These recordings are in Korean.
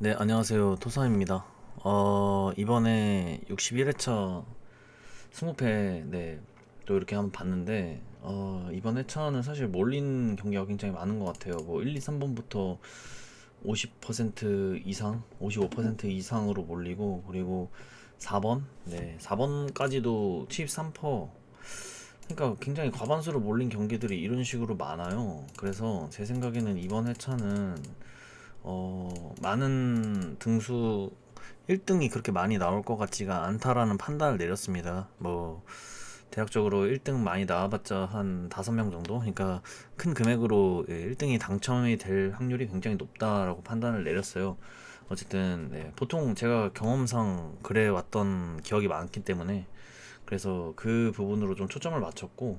네, 안녕하세요. 토사입니다. 어, 이번에 61회차 20패, 네, 또 이렇게 한번 봤는데, 어, 이번 회차는 사실 몰린 경기가 굉장히 많은 것 같아요. 뭐, 1, 2, 3번부터 50% 이상, 55% 이상으로 몰리고, 그리고 4번, 네, 4번까지도 73%, 그러니까 굉장히 과반수로 몰린 경기들이 이런 식으로 많아요. 그래서 제 생각에는 이번 회차는 어, 많은 등수 1등이 그렇게 많이 나올 것 같지가 않다라는 판단을 내렸습니다. 뭐 대략적으로 1등 많이 나와봤자 한 5명 정도? 그러니까 큰 금액으로 1등이 당첨이 될 확률이 굉장히 높다라고 판단을 내렸어요. 어쨌든 네, 보통 제가 경험상 그래 왔던 기억이 많기 때문에 그래서 그 부분으로 좀 초점을 맞췄고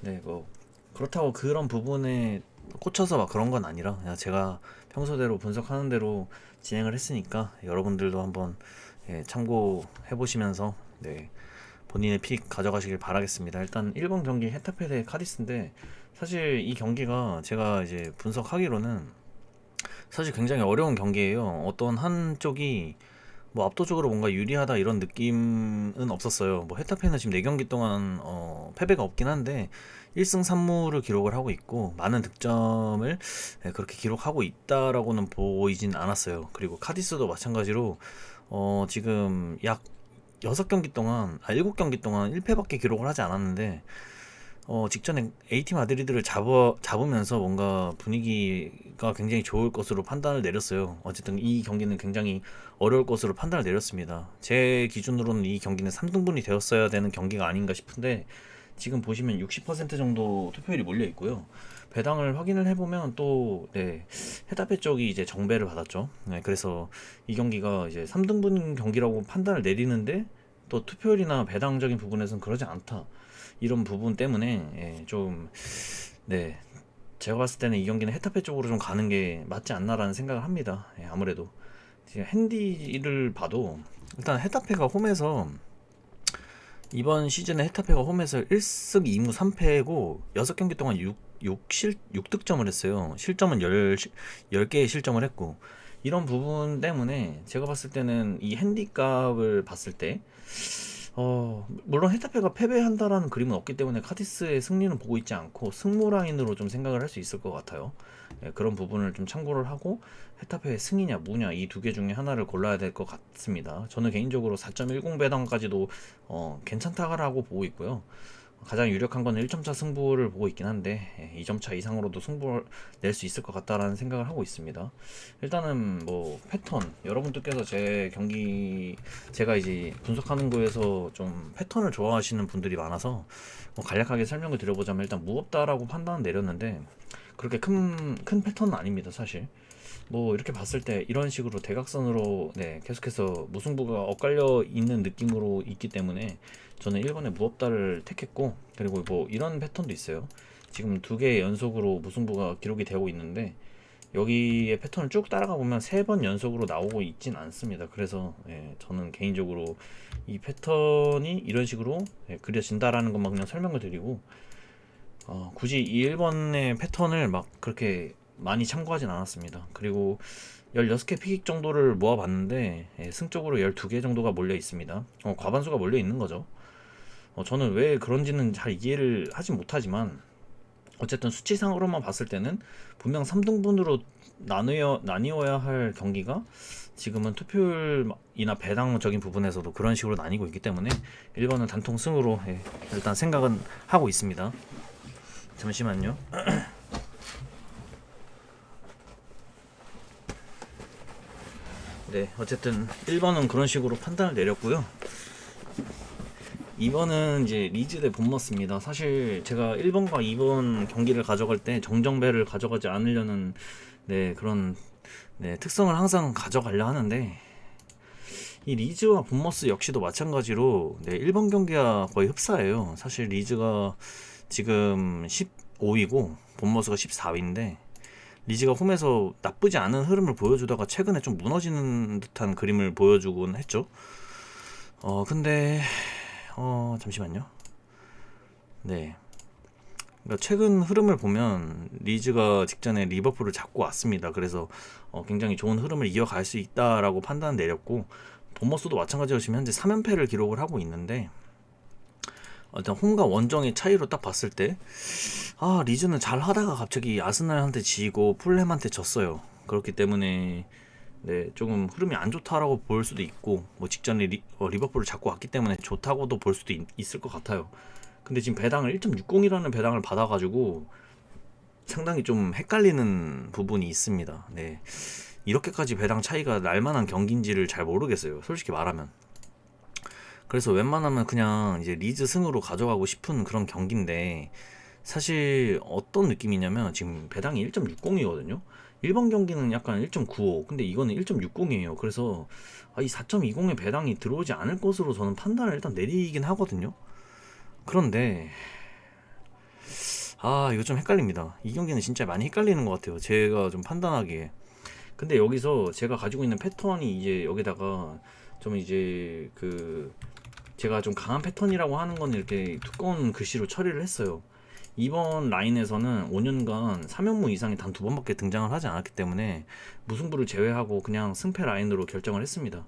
네, 뭐 그렇다고 그런 부분에 꽂혀서 막 그런 건 아니라 그냥 제가 평소대로 분석하는 대로 진행을 했으니까 여러분들도 한번 예, 참고해 보시면서 네, 본인의 픽 가져가시길 바라겠습니다. 일단 1번 경기 헤타페 대 카디스인데 사실 이 경기가 제가 이제 분석하기로는 사실 굉장히 어려운 경기예요. 어떤 한쪽이 뭐 압도적으로 뭔가 유리하다 이런 느낌은 없었어요. 뭐 헤타페는 지금 4경기 동안 어, 패배가 없긴 한데 1승 3무를 기록을 하고 있고 많은 득점을 예, 그렇게 기록하고 있다라고는 보이진 않았어요. 그리고 카디스도 마찬가지로 어, 지금 약 6경기 동안 아 7경기 동안 1패밖에 기록을 하지 않았는데 어, 직전에 AT 마드리드를 잡아, 잡으면서 뭔가 분위기가 굉장히 좋을 것으로 판단을 내렸어요. 어쨌든 이 경기는 굉장히 어려울 것으로 판단을 내렸습니다. 제 기준으로는 이 경기는 3등분이 되었어야 되는 경기가 아닌가 싶은데 지금 보시면 60% 정도 투표율이 몰려 있고요. 배당을 확인을 해보면 또 네, 헤다페 쪽이 이제 정배를 받았죠. 네, 그래서 이 경기가 이제 3등분 경기라고 판단을 내리는데 또 투표율이나 배당적인 부분에서는 그러지 않다. 이런 부분 때문에 예, 좀 네. 제가 봤을 때는 이 경기는 헤타페 쪽으로 좀 가는 게 맞지 않나라는 생각을 합니다. 예, 아무래도 핸디를 봐도 일단 헤타페가 홈에서 이번 시즌에 헤타페가 홈에서 1승 2무 3패고 6경기 동안 6, 6, 실, 6득점을 했어요. 실점은 10, 10개의 실점을 했고 이런 부분 때문에 제가 봤을 때는 이 핸디값을 봤을 때 어, 물론 헤타페가 패배한다라는 그림은 없기 때문에 카디스의 승리는 보고 있지 않고 승무 라인으로 좀 생각을 할 수 있을 것 같아요. 예, 그런 부분을 좀 참고를 하고 헤타페의 승이냐 무냐 이 두 개 중에 하나를 골라야 될 것 같습니다. 저는 개인적으로 4.10 배당까지도 어, 괜찮다라고 보고 있고요. 가장 유력한 건 1점차 승부를 보고 있긴 한데 2점차 예, 이상으로도 승부를 낼 수 있을 것 같다라는 생각을 하고 있습니다. 일단은 뭐 패턴 여러분들께서 제 경기 제가 이제 분석하는 거에서 좀 패턴을 좋아하시는 분들이 많아서 뭐 간략하게 설명을 드려보자면 일단 무겁다라고 판단은 내렸는데 그렇게 큰 큰 패턴은 아닙니다 사실. 뭐 이렇게 봤을 때 이런 식으로 대각선으로 네, 계속해서 무승부가 엇갈려 있는 느낌으로 있기 때문에 저는 1번에 무겁다를 택했고 그리고 뭐 이런 패턴도 있어요. 지금 두 개 연속으로 무승부가 기록이 되고 있는데 여기에 패턴을 쭉 따라가 보면 세 번 연속으로 나오고 있진 않습니다. 그래서 예, 저는 개인적으로 이 패턴이 이런 식으로 예, 그려진다라는 것만 그냥 설명을 드리고 어, 굳이 이 1번의 패턴을 막 그렇게 많이 참고하진 않았습니다. 그리고 16개 픽 정도를 모아봤는데 예, 승적으로 12개 정도가 몰려 있습니다. 어, 과반수가 몰려 있는 거죠. 어, 저는 왜 그런지는 잘 이해를 하지 못하지만 어쨌든 수치상으로만 봤을 때는 분명 3등분으로 나누어, 나뉘어야 할 경기가 지금은 투표율이나 배당적인 부분에서도 그런 식으로 나뉘고 있기 때문에 1번은 단통 승으로 예, 일단 생각은 하고 있습니다. 잠시만요. 네, 어쨌든 1번은 그런 식으로 판단을 내렸고요. 2번은 이제 리즈 대 본머스입니다. 사실 제가 1번과 2번 경기를 가져갈 때 정정배를 가져가지 않으려는 네, 그런 네, 특성을 항상 가져가려 하는데 이 리즈와 본머스 역시도 마찬가지로 네, 1번 경기가 거의 흡사해요. 사실 리즈가 지금 15위고 본머스가 14위인데 리즈가 홈에서 나쁘지 않은 흐름을 보여주다가 최근에 좀 무너지는 듯한 그림을 보여주곤 했죠. 어 근데 어 잠시만요. 네. 그러니까 최근 흐름을 보면 리즈가 직전에 리버풀을 잡고 왔습니다. 그래서 어, 굉장히 좋은 흐름을 이어갈 수 있다라고 판단 내렸고 보머스도 마찬가지로 지금 현재 3연패를 기록을 하고 있는데 어, 일단 홈과 원정의 차이로 딱 봤을 때 아, 리즈는 잘 하다가 갑자기 아스날한테 지고 풀햄한테 졌어요. 그렇기 때문에 네, 조금 흐름이 안 좋다라고 볼 수도 있고 뭐 직전에 리, 어, 리버풀을 잡고 왔기 때문에 좋다고도 볼 수도 있, 있을 것 같아요. 근데 지금 배당을 1.60이라는 배당을 받아가지고 상당히 좀 헷갈리는 부분이 있습니다. 네. 이렇게까지 배당 차이가 날 만한 경기인지를 잘 모르겠어요. 솔직히 말하면. 그래서 웬만하면 그냥 이제 리즈 승으로 가져가고 싶은 그런 경기인데 사실 어떤 느낌이냐면 지금 배당이 1.60이거든요. 일반 경기는 약간 1.95 근데 이거는 1.60이에요. 그래서 아, 이 4.20의 배당이 들어오지 않을 것으로 저는 판단을 일단 내리긴 하거든요. 그런데 아 이거 좀 헷갈립니다. 이 경기는 진짜 많이 헷갈리는 것 같아요. 제가 좀 판단하기에. 근데 여기서 제가 가지고 있는 패턴이 이제 여기다가 좀 이제 그 제가 좀 강한 패턴이라고 하는 건 이렇게 두꺼운 글씨로 처리를 했어요. 이번 라인에서는 5년간 3연무 이상이 단 두 번밖에 등장을 하지 않았기 때문에 무승부를 제외하고 그냥 승패 라인으로 결정을 했습니다.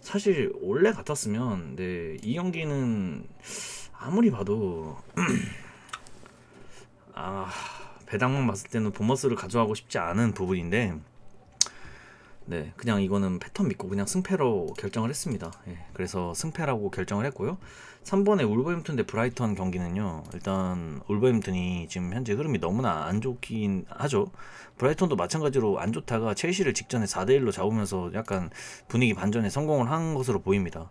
사실 원래 같았으면 네, 이 경기는 아무리 봐도 아 배당만 봤을 때는 보머스를 가져가고 싶지 않은 부분인데 네 그냥 이거는 패턴 믿고 그냥 승패로 결정을 했습니다. 예, 그래서 승패라고 결정을 했고요. 3번에 울버햄튼 대 브라이턴 경기는요 일단 울버햄튼이 지금 현재 흐름이 너무나 안 좋긴 하죠. 브라이턴도 마찬가지로 안 좋다가 첼시를 직전에 4대 1로 잡으면서 약간 분위기 반전에 성공을 한 것으로 보입니다.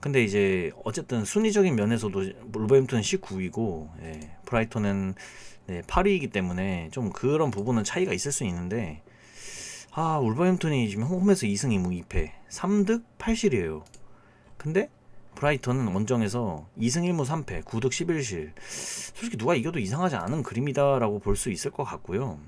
근데 이제 어쨌든 순위적인 면에서도 울버햄튼은 19위고 예, 브라이턴은 네, 8위이기 때문에 좀 그런 부분은 차이가 있을 수 있는데 아 울버햄튼이 지금 홈에서 2승 2무 2패 3득 8실이에요 근데 브라이턴은 원정에서 2승 1무 3패 9득 11실 솔직히 누가 이겨도 이상하지 않은 그림이다라고 볼 수 있을 것 같고요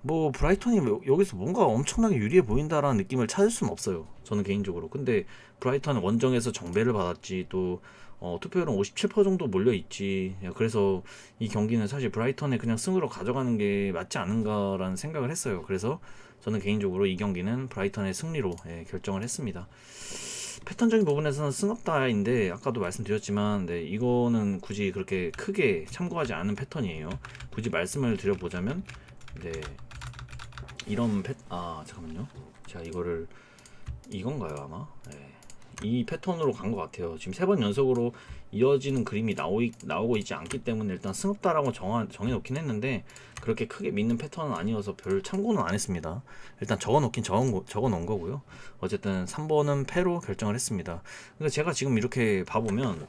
뭐 브라이턴이 여기서 뭔가 엄청나게 유리해 보인다라는 느낌을 찾을 수는 없어요. 저는 개인적으로. 근데 브라이턴은 원정에서 정배를 받았지 또 어, 투표율은 57% 정도 몰려 있지. 그래서 이 경기는 사실 브라이턴에 그냥 승으로 가져가는 게 맞지 않은가라는 생각을 했어요. 그래서 저는 개인적으로 이 경기는 브라이턴의 승리로 예, 결정을 했습니다. 패턴적인 부분에서는 승업다인데 아까도 말씀드렸지만 네, 이거는 굳이 그렇게 크게 참고하지 않은 패턴이에요. 굳이 말씀을 드려보자면 네, 이런 패, 아 잠깐만요. 제가 이거를 이건가요 아마? 네. 이 패턴으로 간 것 같아요. 지금 세 번 연속으로 이어지는 그림이 나오, 나오고 있지 않기 때문에 일단 승업다라고 정해놓긴 했는데 그렇게 크게 믿는 패턴은 아니어서 별 참고는 안 했습니다. 일단 적어놓긴 적어, 적어놓은 거고요. 어쨌든 3번은 패로 결정을 했습니다. 그러니까 제가 지금 이렇게 봐보면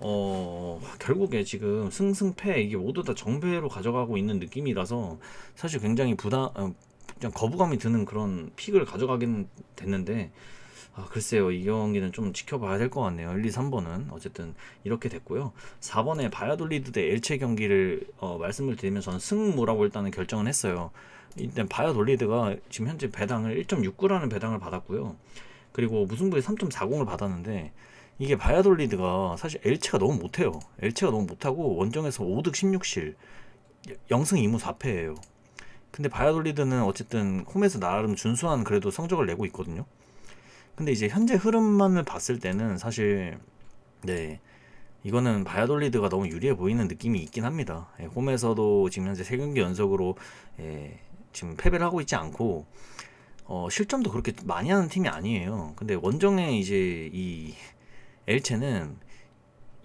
어 결국에 지금 승승패 이게 모두 다 정배로 가져가고 있는 느낌이라서 사실 굉장히 부담 어, 그냥 거부감이 드는 그런 픽을 가져가긴 됐는데 아, 글쎄요. 이 경기는 좀 지켜봐야 될 것 같네요. 1, 2, 3번은. 어쨌든 이렇게 됐고요. 4번에 바야돌리드 대 엘체 경기를 어, 말씀을 드리면 저는 승무라고 일단은 결정을 했어요. 일단 바야돌리드가 지금 현재 배당을 1.69라는 배당을 받았고요. 그리고 무승부에 3.40을 받았는데 이게 바야돌리드가 사실 엘체가 너무 못해요. 엘체가 너무 못하고 원정에서 5득 16실 0승 2무 4패예요. 근데 바야돌리드는 어쨌든 홈에서 나름 준수한 그래도 성적을 내고 있거든요. 근데 이제 현재 흐름만을 봤을 때는 사실 네 이거는 바야돌리드가 너무 유리해 보이는 느낌이 있긴 합니다. 예, 홈에서도 지금 현재 세 경기 연속으로 예, 지금 패배를 하고 있지 않고 어, 실점도 그렇게 많이 하는 팀이 아니에요. 근데 원정에 이제 이 엘체는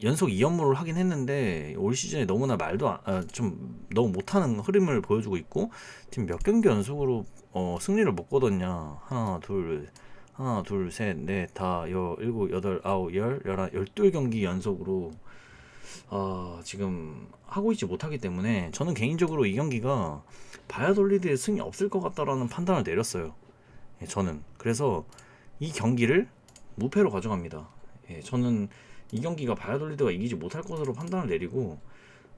연속 2연무를 하긴 했는데 올 시즌에 너무나 말도 안, 아, 좀 너무 못하는 흐름을 보여주고 있고 지금 몇 경기 연속으로 어, 승리를 못 거뒀냐 하나 둘 하나 둘 셋 넷 다 여 일곱 여덟 아홉 열 열한 열둘 경기 연속으로 어, 지금 하고 있지 못하기 때문에 저는 개인적으로 이 경기가 바야돌리드의 승이 없을 것 같다라는 판단을 내렸어요. 예, 저는 그래서 이 경기를 무패로 가져갑니다. 예, 저는 이 경기가 바야돌리드가 이기지 못할 것으로 판단을 내리고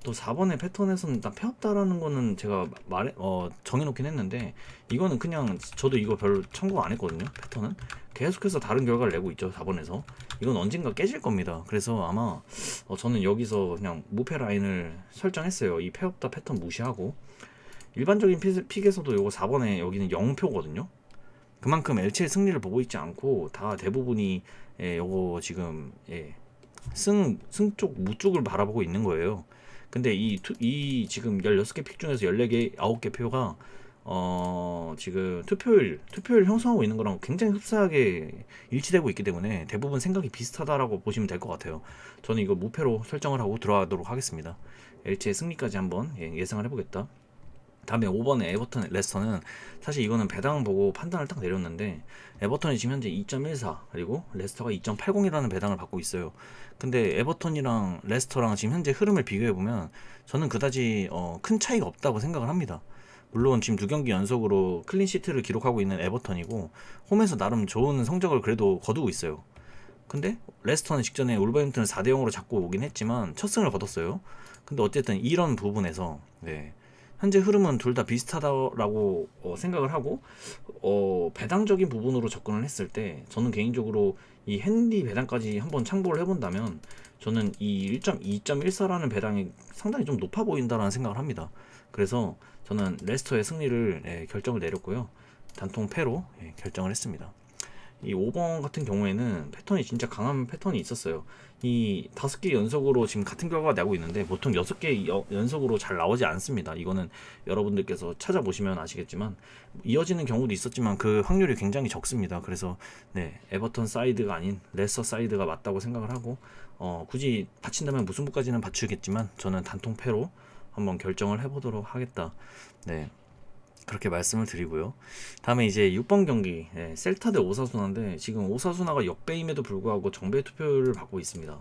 또 4번의 패턴에서는 일단 펴없다라는 거는 제가 말해 어 정해놓긴 했는데 이거는 그냥 저도 이거 별로 참고 안 했거든요 패턴은. 계속해서 다른 결과를 내고 있죠 4번에서. 이건 언젠가 깨질 겁니다. 그래서 아마 어, 저는 여기서 그냥 무패 라인을 설정했어요. 이 폐없다 패턴 무시하고. 일반적인 픽- 픽에서도 요거 4번에 여기는 0표거든요. 그만큼 엘체의 승리를 보고 있지 않고 다 대부분이 예, 요거 지금 예, 승, 승 쪽, 무 쪽을 바라보고 있는 거예요. 근데 이, 투, 이 지금 16개 픽 중에서 14개, 9개 표가 어, 지금 투표율, 투표율 형성하고 있는 거랑 굉장히 흡사하게 일치되고 있기 때문에 대부분 생각이 비슷하다라고 보시면 될 것 같아요. 저는 이거 무패로 설정을 하고 들어가도록 하겠습니다. LG의 승리까지 한번 예, 예상을 해보겠다. 다음에 5번에 에버턴 레스터는 사실 이거는 배당 보고 판단을 딱 내렸는데 에버턴이 지금 현재 2.14 그리고 레스터가 2.80이라는 배당을 받고 있어요. 근데 에버턴이랑 레스터랑 지금 현재 흐름을 비교해 보면 저는 그다지 어, 큰 차이가 없다고 생각을 합니다. 물론 지금 두 경기 연속으로 클린 시트를 기록하고 있는 에버턴이고 홈에서 나름 좋은 성적을 그래도 거두고 있어요. 근데 레스터는 직전에 울버햄튼을 4대 0으로 잡고 오긴 했지만 첫 승을 거뒀어요. 근데 어쨌든 이런 부분에서 네. 현재 흐름은 둘 다 비슷하다라고 어, 생각을 하고 어, 배당적인 부분으로 접근을 했을 때 저는 개인적으로 이 핸디 배당까지 한번 참고를 해본다면 저는 이 1.2.14라는 배당이 상당히 좀 높아 보인다라는 생각을 합니다. 그래서 저는 레스터의 승리를 예, 결정을 내렸고요. 단통 패로 예, 결정을 했습니다. 이 5번 같은 경우에는 패턴이 진짜 강한 패턴이 있었어요. 이 다섯 개 연속으로 지금 같은 결과가 나고 있는데 보통 여섯 개 여- 연속으로 잘 나오지 않습니다. 이거는 여러분들께서 찾아보시면 아시겠지만 이어지는 경우도 있었지만 그 확률이 굉장히 적습니다. 그래서 네 에버턴 사이드가 아닌 레서 사이드가 맞다고 생각을 하고 어, 굳이 받친다면 무승부까지는 받추겠지만 저는 단통 패로 한번 결정을 해보도록 하겠다. 네. 그렇게 말씀을 드리고요. 다음에 이제 6번 경기 예, 셀타 대 오사수나인데 지금 오사수나가 역배임에도 불구하고 정배 투표를 받고 있습니다.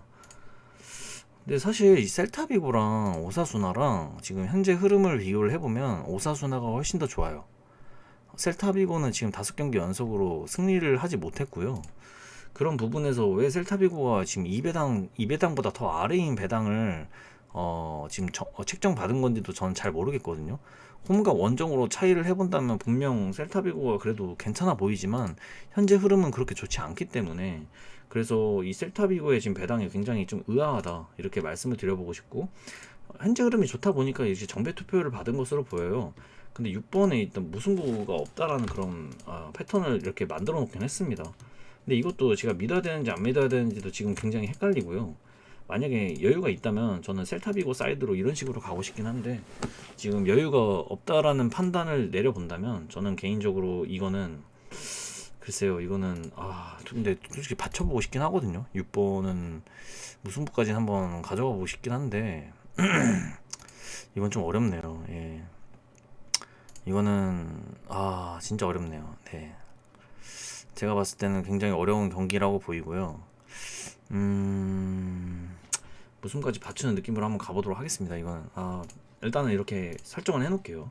근데 사실 이 셀타비고랑 오사수나랑 지금 현재 흐름을 비교를 해보면 오사수나가 훨씬 더 좋아요. 셀타비고는 지금 다섯 경기 연속으로 승리를 하지 못했고요. 그런 부분에서 왜 셀타비고가 지금 2배당 2배당보다 더 아래인 배당을 어, 지금 저- 어, 책정 받은 건지도 저는 잘 모르겠거든요. 홈과 원정으로 차이를 해본다면 분명 셀타비고가 그래도 괜찮아 보이지만 현재 흐름은 그렇게 좋지 않기 때문에 그래서 이 셀타비고의 지금 배당이 굉장히 좀 의아하다 이렇게 말씀을 드려보고 싶고 현재 흐름이 좋다 보니까 이제 정배 투표를 받은 것으로 보여요. 근데 6번에 일단 무승부가 없다라는 그런 아, 패턴을 이렇게 만들어 놓긴 했습니다. 근데 이것도 제가 믿어야 되는지 안 믿어야 되는지도 지금 굉장히 헷갈리고요. 만약에 여유가 있다면 저는 셀타비고 사이드로 이런 식으로 가고 싶긴 한데 지금 여유가 없다라는 판단을 내려본다면 저는 개인적으로 이거는 글쎄요 이거는 아 근데 솔직히 받쳐보고 싶긴 하거든요. 6번은 무승부까지 한번 가져가 보고 싶긴 한데 이건 좀 어렵네요. 예. 이거는 아 진짜 어렵네요. 네. 제가 봤을 때는 굉장히 어려운 경기라고 보이고요. 음 무슨까지 받치는 느낌으로 한번 가보도록 하겠습니다. 이거는 아, 일단은 이렇게 설정을 해놓을게요.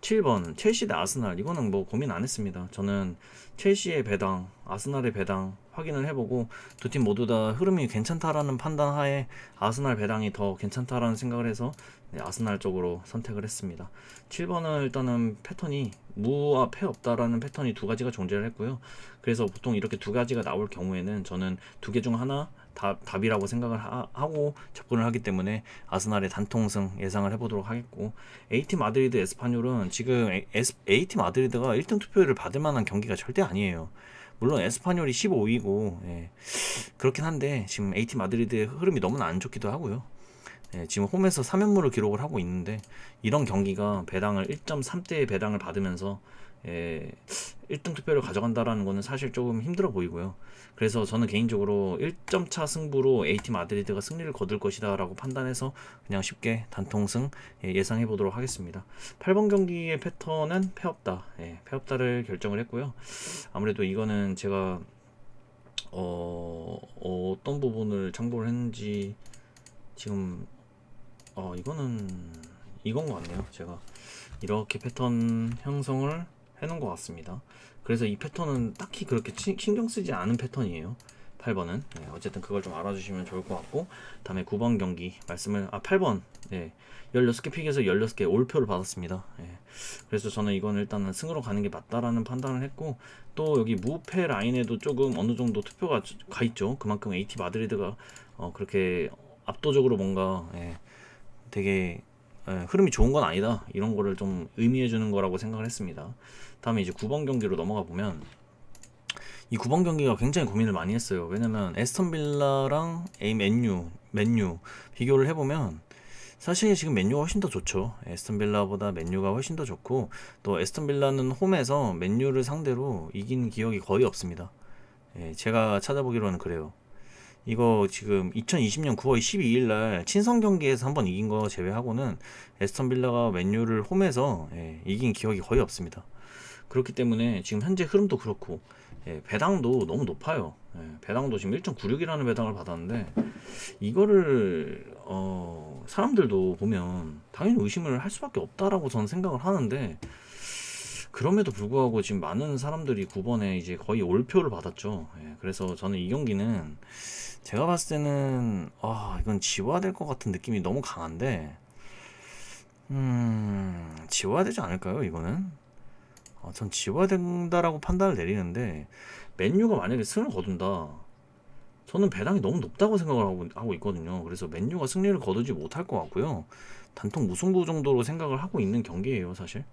7번 첼시 대 아스날 이거는 뭐 고민 안 했습니다. 저는 첼시의 배당, 아스날의 배당 확인을 해보고 두 팀 모두 다 흐름이 괜찮다라는 판단 하에 아스날 배당이 더 괜찮다라는 생각을 해서 네, 아스날 쪽으로 선택을 했습니다. 7번은 일단은 패턴이 무와 패 없다라는 패턴이 두 가지가 존재를 했고요. 그래서 보통 이렇게 두 가지가 나올 경우에는 저는 두 개 중 하나 답, 답이라고 생각을 하, 고 접근을 하기 때문에 아스날의 단통승 예상을 해보도록 하겠고 A팀 마드리드 에스파뇰은 지금 에- 에스, A팀 마드리드가 1등 투표를 받을 만한 경기가 절대 아니에요. 물론 에스파뇰이 15위고 예, 그렇긴 한데 지금 A팀 마드리드의 흐름이 너무나 안 좋기도 하고요. 예, 지금 홈에서 3연무를 기록을 하고 있는데 이런 경기가 배당을 1.3대의 배당을 받으면서 예, 1등 투표를 가져간다라는 거는 사실 조금 힘들어 보이고요. 그래서 저는 개인적으로 1점 차 승부로 A팀 아드리드가 승리를 거둘 것이다라고 판단해서 그냥 쉽게 단통승 예, 예상해 보도록 하겠습니다. 8번 경기의 패턴은 패없다. 예, 패없다를 결정을 했고요. 아무래도 이거는 제가 어, 어떤 부분을 참고를 했는지 지금 어 이거는 이건 것 같네요. 제가 이렇게 패턴 형성을 해놓은 것 같습니다. 그래서 이 패턴은 딱히 그렇게 치- 신경 쓰지 않은 패턴이에요. 8번은 네, 어쨌든 그걸 좀 알아주시면 좋을 것 같고 다음에 9번 경기 말씀을 아 8번 네 16개 픽에서 16개 올표를 받았습니다 예. 그래서 저는 이건 일단은 승으로 가는 게 맞다라는 판단을 했고 또 여기 무패 라인에도 조금 어느 정도 투표가 가 있죠 그만큼 AT 마드리드가 어, 그렇게 압도적으로 뭔가 예, 되게 예, 흐름이 좋은 건 아니다 이런 거를 좀 의미해 주는 거라고 생각을 했습니다 다음에 이제 9번 경기로 넘어가 보면 이 9번 경기가 굉장히 고민을 많이 했어요. 왜냐면 에스턴 빌라랑 에이 맨유, 맨유 비교를 해보면 사실 지금 맨유가 훨씬 더 좋죠. 에스턴 빌라보다 맨유가 훨씬 더 좋고 또 에스턴 빌라는 홈에서 맨유를 상대로 이긴 기억이 거의 없습니다. 예, 제가 찾아보기로는 그래요. 이거 지금 2020년 9월 12일 날 친선 경기에서 한번 이긴 거 제외하고는 에스턴 빌라가 맨유를 홈에서 예, 이긴 기억이 거의 없습니다. 그렇기 때문에 지금 현재 흐름도 그렇고 예, 배당도 너무 높아요. 예, 배당도 지금 1.96이라는 배당을 받았는데 이거를 어, 사람들도 보면 당연히 의심을 할 수밖에 없다라고 저는 생각을 하는데 그럼에도 불구하고 지금 많은 사람들이 9번에 이제 거의 올표를 받았죠. 예, 그래서 저는 이 경기는 제가 봤을 때는 아 이건 지워야 될 것 같은 느낌이 너무 강한데 음 지워야 되지 않을까요 이거는 어, 전 지워야 된다라고 판단을 내리는데 맨유가 만약에 승을 거둔다. 저는 배당이 너무 높다고 생각을 하고, 하고 있거든요. 그래서 맨유가 승리를 거두지 못할 것 같고요. 단통 무승부 정도로 생각을 하고 있는 경기예요, 사실.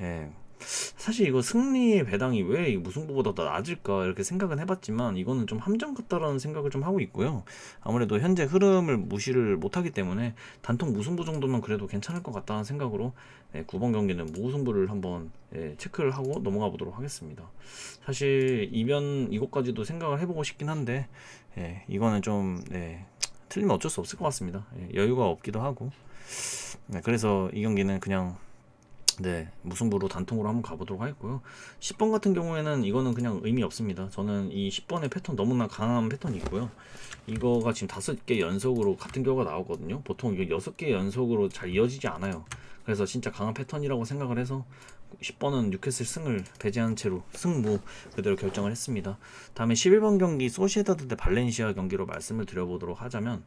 예. 사실 이거 승리의 배당이 왜이 무승부보다 더 낮을까 이렇게 생각은 해봤지만 이거는 좀 함정 같다라는 생각을 좀 하고 있고요. 아무래도 현재 흐름을 무시를 못하기 때문에 단통 무승부 정도면 그래도 괜찮을 것 같다는 생각으로 네, 9번 경기는 무승부를 한번 예, 체크를 하고 넘어가 보도록 하겠습니다. 사실 이변 이것까지도 생각을 해보고 싶긴 한데 예, 이거는 좀 네, 틀리면 어쩔 수 없을 것 같습니다. 예, 여유가 없기도 하고 네, 그래서 이 경기는 그냥 네, 무승부로 단통으로 한번 가보도록 하겠고요. 10번 같은 경우에는 이거는 그냥 의미 없습니다. 저는 이 10번의 패턴 너무나 강한 패턴이 있고요. 이거가 지금 다섯 개 연속으로 같은 결과가 나오거든요. 보통 이게 여섯 개 연속으로 잘 이어지지 않아요. 그래서 진짜 강한 패턴이라고 생각을 해서 10번은 뉴캐슬 승을 배제한 채로 승무 그대로 결정을 했습니다. 다음에 11번 경기 소시에다드 대 발렌시아 경기로 말씀을 드려보도록 하자면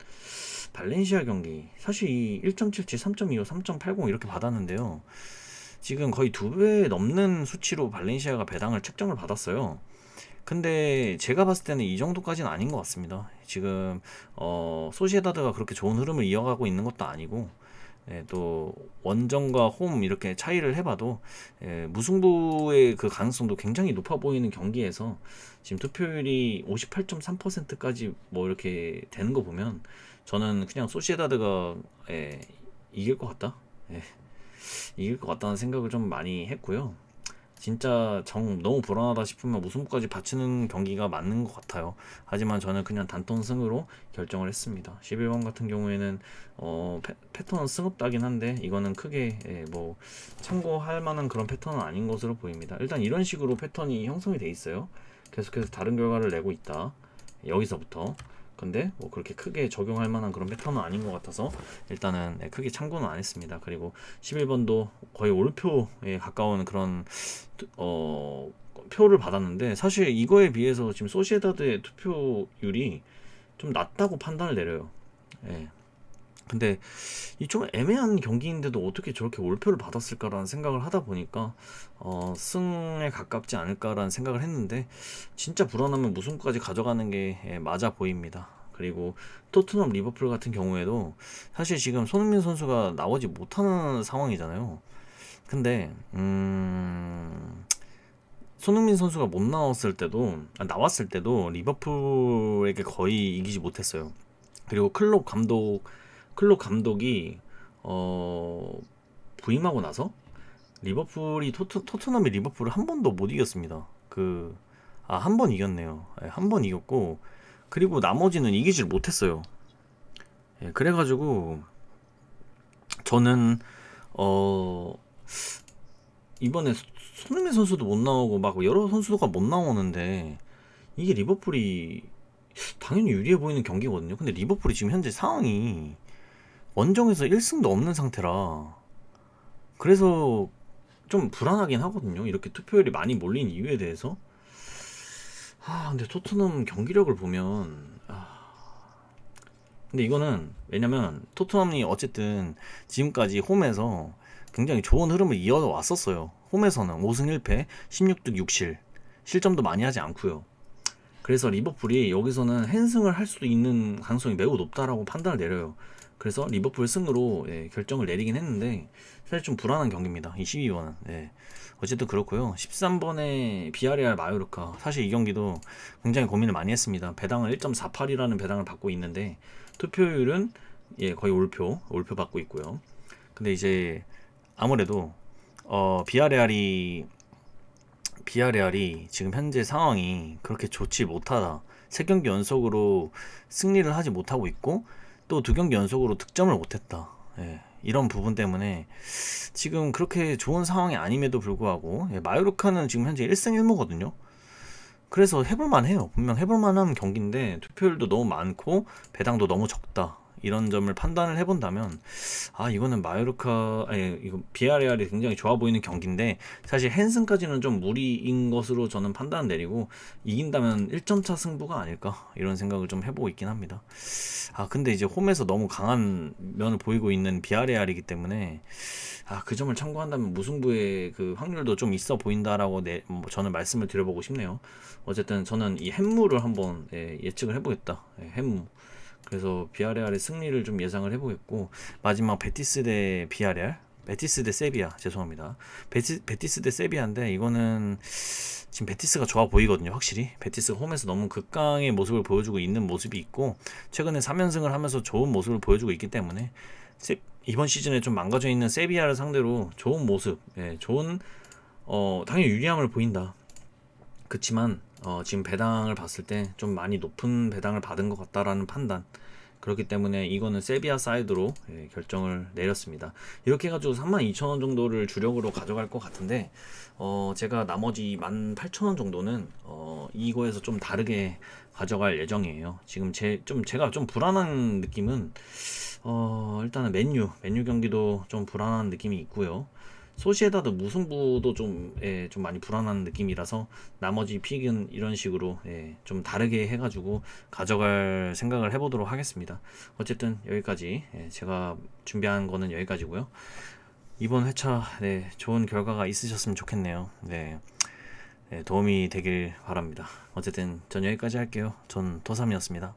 발렌시아 경기 사실 이 1.77, 3.25, 3.80 이렇게 받았는데요. 지금 거의 두 배 넘는 수치로 발렌시아가 배당을 책정을 받았어요. 근데 제가 봤을 때는 이 정도까지는 아닌 것 같습니다. 지금 어, 소시에다드가 그렇게 좋은 흐름을 이어가고 있는 것도 아니고 예, 또 원정과 홈 이렇게 차이를 해봐도 예, 무승부의 그 가능성도 굉장히 높아 보이는 경기에서 지금 투표율이 58.3%까지 뭐 이렇게 되는 거 보면 저는 그냥 소시에다드가 예, 이길 것 같다. 예. 이길 것 같다는 생각을 좀 많이 했고요. 진짜 정 너무 불안하다 싶으면 무승부까지 바치는 경기가 맞는 것 같아요. 하지만 저는 그냥 단톤 승으로 결정을 했습니다. 11번 같은 경우에는 어, 패, 패턴은 승업다긴 한데 이거는 크게 예, 뭐 참고할 만한 그런 패턴은 아닌 것으로 보입니다. 일단 이런 식으로 패턴이 형성이 돼 있어요. 계속해서 다른 결과를 내고 있다. 여기서부터 근데 뭐 그렇게 크게 적용할 만한 그런 패턴은 아닌 것 같아서 일단은 네, 크게 참고는 안 했습니다. 그리고 11번도 거의 올표에 가까운 그런 어 표를 받았는데 사실 이거에 비해서 지금 소시에다드의 투표율이 좀 낮다고 판단을 내려요. 예. 근데 이 좀 애매한 경기인데도 어떻게 저렇게 올표를 받았을까라는 생각을 하다 보니까 어, 승에 가깝지 않을까라는 생각을 했는데 진짜 불안하면 무승까지 가져가는 게 예, 맞아 보입니다. 그리고 토트넘 리버풀 같은 경우에도 사실 지금 손흥민 선수가 나오지 못하는 상황이잖아요. 근데 음 손흥민 선수가 못 나왔을 때도 아, 나왔을 때도 리버풀에게 거의 이기지 못했어요. 그리고 클롭 감독 클롭 감독이 어 부임하고 나서 리버풀이 토트, 토트넘이 리버풀을 한 번도 못 이겼습니다. 그 아 한 번 이겼네요. 예, 한번 이겼고 그리고 나머지는 이기질 못했어요. 예, 그래가지고 저는 어 이번에 손흥민 선수도 못 나오고 막 여러 선수가 못 나오는데 이게 리버풀이 당연히 유리해 보이는 경기거든요. 근데 리버풀이 지금 현재 상황이 원정에서 1승도 없는 상태라 그래서 좀 불안하긴 하거든요. 이렇게 투표율이 많이 몰린 이유에 대해서 아, 근데 토트넘 경기력을 보면 아, 근데 이거는 왜냐면 토트넘이 어쨌든 지금까지 홈에서 굉장히 좋은 흐름을 이어왔었어요. 홈에서는 5승 1패, 16득 6실. 실점도 많이 하지 않고요. 그래서 리버풀이 여기서는 한승을 할 수도 있는 가능성이 매우 높다라고 판단을 내려요. 그래서 리버풀 승으로 예, 결정을 내리긴 했는데 사실 좀 불안한 경기입니다. 이 12번은. 예. 어쨌든 그렇고요. 13번에 비아레알 마요르카. 사실 이 경기도 굉장히 고민을 많이 했습니다. 배당을 1.48이라는 배당을 받고 있는데 투표율은 예, 거의 올표, 올표 받고 있고요. 근데 이제 아무래도 어, 비아레알이 비아레알이 지금 현재 상황이 그렇게 좋지 못하다. 세 경기 연속으로 승리를 하지 못하고 있고 또 두 경기 연속으로 득점을 못했다. 예, 이런 부분 때문에 지금 그렇게 좋은 상황이 아님에도 불구하고 예, 마요르카는 지금 현재 1승 1무거든요. 그래서 해볼만 해요. 분명 해볼만한 경기인데 투표율도 너무 많고 배당도 너무 적다. 이런 점을 판단을 해본다면 아 이거는 마요르카 아니 이거 비아레알이 굉장히 좋아 보이는 경기인데 사실 헨슨까지는 좀 무리인 것으로 저는 판단 내리고 이긴다면 1점차 승부가 아닐까 이런 생각을 좀 해보고 있긴 합니다. 아 근데 이제 홈에서 너무 강한 면을 보이고 있는 비아레알이기 때문에 아 그 점을 참고한다면 무승부의 그 확률도 좀 있어 보인다라고 내, 뭐 저는 말씀을 드려보고 싶네요. 어쨌든 저는 이 햄무를 한번 예, 예측을 해보겠다. 예, 햄무. 그래서 비아레알의 승리를 좀 예상을 해보겠고 마지막 베티스 대 비아레알 베티스 대 세비야 죄송합니다. 베티, 베티스 대 세비야인데 이거는 지금 베티스가 좋아 보이거든요 확실히. 베티스가 홈에서 너무 극강의 모습을 보여주고 있는 모습이 있고 최근에 3연승을 하면서 좋은 모습을 보여주고 있기 때문에 세, 이번 시즌에 좀 망가져 있는 세비야를 상대로 좋은 모습 예, 좋은 어, 당연히 유리함을 보인다. 그치만 어, 지금 배당을 봤을 때 좀 많이 높은 배당을 받은 것 같다라는 판단. 그렇기 때문에 이거는 세비야 사이드로 예, 결정을 내렸습니다. 이렇게 해가지고 32,000원 정도를 주력으로 가져갈 것 같은데, 어, 제가 나머지 18,000원 정도는, 어, 이거에서 좀 다르게 가져갈 예정이에요. 지금 제, 좀, 제가 좀 불안한 느낌은, 어, 일단은 맨유, 맨유 경기도 좀 불안한 느낌이 있고요. 소시에다드 무승부도 좀, 예, 좀 많이 불안한 느낌이라서 나머지 픽은 이런 식으로 예, 좀 다르게 해가지고 가져갈 생각을 해보도록 하겠습니다. 어쨌든 여기까지 예, 제가 준비한 거는 여기까지고요. 이번 회차 네, 좋은 결과가 있으셨으면 좋겠네요. 네, 네, 도움이 되길 바랍니다. 어쨌든 전 여기까지 할게요. 전 도삼이었습니다.